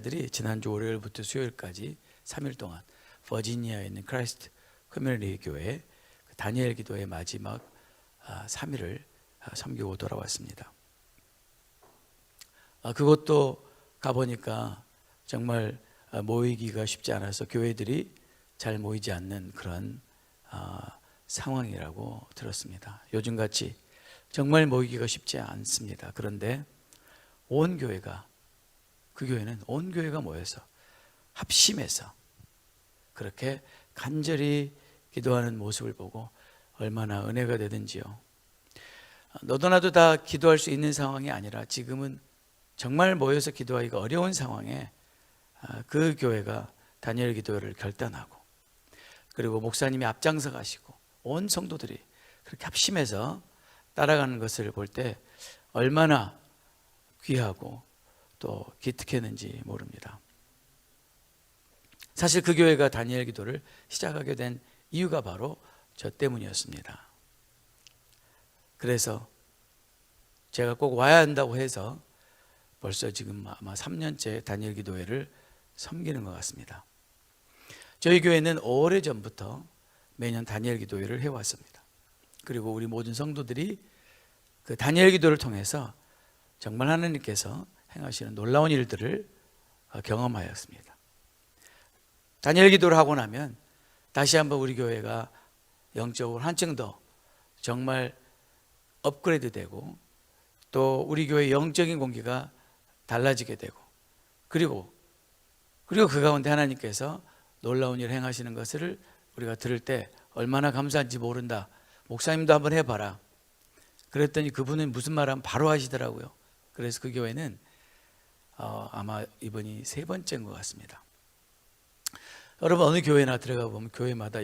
들이 지난주 월요일부터 수요일까지 3일 동안 버지니아에 있는 크라이스트 커뮤니티 교회 그 다니엘 기도의 마지막 3일을 섬기고 돌아왔습니다. 아, 그것도 가보니까 정말 아, 모이기가 쉽지 않아서 교회들이 잘 모이지 않는 그런 아, 상황이라고 들었습니다. 요즘같이 정말 모이기가 쉽지 않습니다. 그런데 온 교회가 그 교회는 온 교회가 모여서 합심해서 그렇게 간절히 기도하는 모습을 보고 얼마나 은혜가 되든지요. 너도 나도 다 기도할 수 있는 상황이 아니라 지금은 정말 모여서 기도하기가 어려운 상황에 아, 그 교회가 다니엘 기도를 결단하고 그리고 목사님이 앞장서 가시고 온 성도들이 그렇게 합심해서 따라가는 것을 볼 때 얼마나 귀하고 또 기특했는지 모릅니다. 사실 그 교회가 다니엘 기도를 시작하게 된 이유가 바로 저 때문이었습니다. 그래서 제가 꼭 와야 한다고 해서 벌써 지금 아마 3년째 다니엘 기도회를 섬기는 것 같습니다. 저희 교회는 오래 전부터 매년 다니엘 기도회를 해왔습니다. 그리고 우리 모든 성도들이 그 다니엘 기도를 통해서 정말 하나님께서 행하시는 놀라운 일들을 어, 경험하였습니다. 다니엘 기도를 하고 나면 다시 한번 우리 교회가 영적으로 한층 더 정말 업그레이드 되고 또 우리 교회 영적인 공기가 달라지게 되고 그리고 그리고 그 가운데 하나님께서 놀라운 일을 행하시는 것을 우리가 들을 때 얼마나 감사한지 모른다. 목사님도 한번 해봐라. 그랬더니 그분은 무슨 말하면 바로 하시더라고요. 그래서 그 교회는 어, 아마 이번이 세 번째인 것 같습니다. 여러분 어느 교회나 들어가 보면 교회마다